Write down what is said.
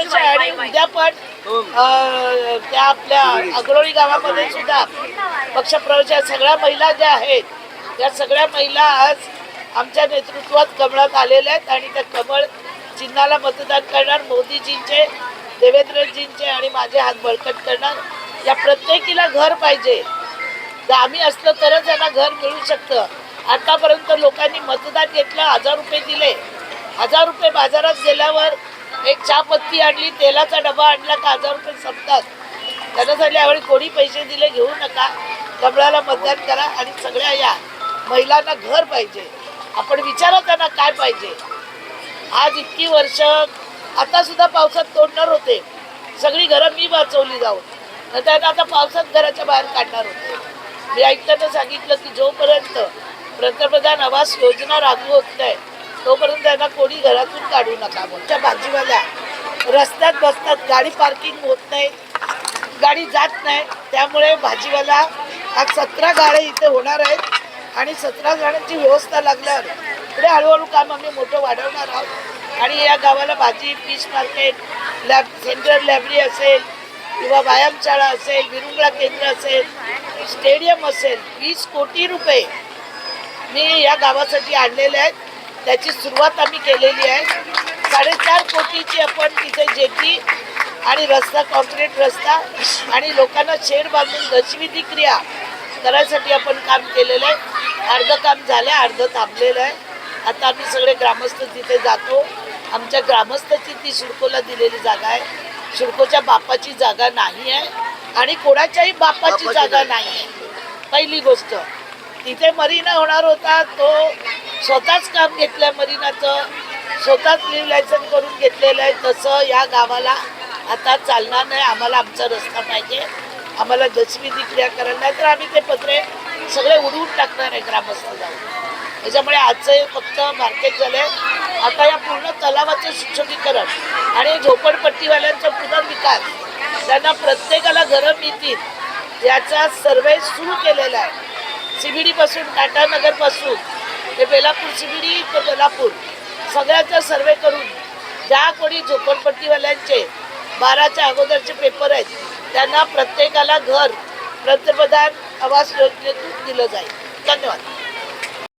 शुभेच्छा आणि उद्या पण त्या आपल्या अग्रोळी गावामध्ये सुद्धा पक्षप्रवेश सगळ्या महिला ज्या आहेत त्या सगळ्या महिला आज आमच्या नेतृत्वात कमळात आलेल्या आहेत आणि त्या कमळ चिन्हाला मतदान करणार मोदीजींचे देवेंद्रजींचे आणि माझे हात बळकट करणार. या प्रत्येकीला घर पाहिजे. तर आम्ही असलं तरच यांना घर मिळू शकतं. आतापर्यंत लोकांनी मतदान घेतलं हजार रुपये दिले. हजार रुपये बाजारात गेल्यावर एक चहापत्ती आणली तेलाचा डबा आणला का हजार रुपये संपतात. त्यांना सांगितलं यावेळी कोणी पैसे दिले घेऊ नका. कमळाला मतदान करा आणि सगळ्या या. महिलांना घर पाहिजे. आपण विचारा त्यांना काय पाहिजे. आज इतकी वर्ष आता सुद्धा पावसात तोडणार होते. सगळी घरं मी वाचवली जाऊन. तर त्यांना आता पावसात घराच्या बाहेर काढणार होते. मी ऐकताना सांगितलं की जोपर्यंत पंतप्रधान आवास योजना लागू होत नाही तोपर्यंत त्यांना कोणी घरातून काढू नका. मोठ्या भाजीवाल्या रस्त्यात बसतात गाडी पार्किंग होत नाही गाडी जात नाही. त्यामुळे भाजीवाला आज सतरा गाड्या इथे होणार आहेत आणि सतरा गाड्यांची व्यवस्था लागल्यावर पुढे हळूहळू काम आम्ही मोठं वाढवणार आहोत. आणि या गावाला भाजी fish market lab central library असेल किंवा व्यायामशाळा असेल विरुंगळा केंद्र असेल स्टेडियम असेल वीस कोटी रुपये मी या गावासाठी आणलेले आहेत. त्याची सुरुवात आम्ही केलेली आहे. साडेचार कोटीची आपण तिथे जेटी आणि रस्ता कॉन्क्रीट रस्ता आणि लोकांना शेड बांधून दशविधी क्रिया करायसाठी आपण काम केलेलं आहे. अर्ध काम झालं आहे अर्ध थांबलेलं आहे. आता आम्ही सगळे ग्रामस्थ तिथे जातो. आमच्या ग्रामस्थाची ती शिडकोला दिलेली जागा आहे. शिडकोच्या बापाची जागा नाही आहे आणि कोणाच्याही बापाची जागा नाही आहे. पहिली गोष्ट तिथे मरीना होणार होता तो स्वतःच काम घेतलंय मरीनाचं स्वतःच लिव्ह लायसन करून घेतलेलं आहे. तसं या गावाला आता चालणार नाही आम्हाला आमचा रस्ता पाहिजे. आम्हाला दशविधी क्रिया करायला नाही तर आम्ही ते पत्रे सगळे उडवून टाकणार आहे ग्रामस्थ जाऊन त्याच्यामुळे आजचं हे फक्त मार्केट झालं आहे आता या पूर्ण तलावाचं सुशोभीकरण आणि झोपडपट्टीवाल्यांचा पुनर्विकास त्यांना प्रत्येकाला घरं मिळतील याचा सर्वे सुरू केलेला आहे. CBD टाटानगरपासून ते बेलापूर सीबीडी ते बेलापूर सगळ्याचा सर्वे करून ज्या कोणी झोपडपट्टीवाल्यांचे बाराच्या अगोदरचे पेपर आहेत त्यांना प्रत्येकाला घर पंतप्रधान आवास योजनेतून दिलं जाईल. धन्यवाद.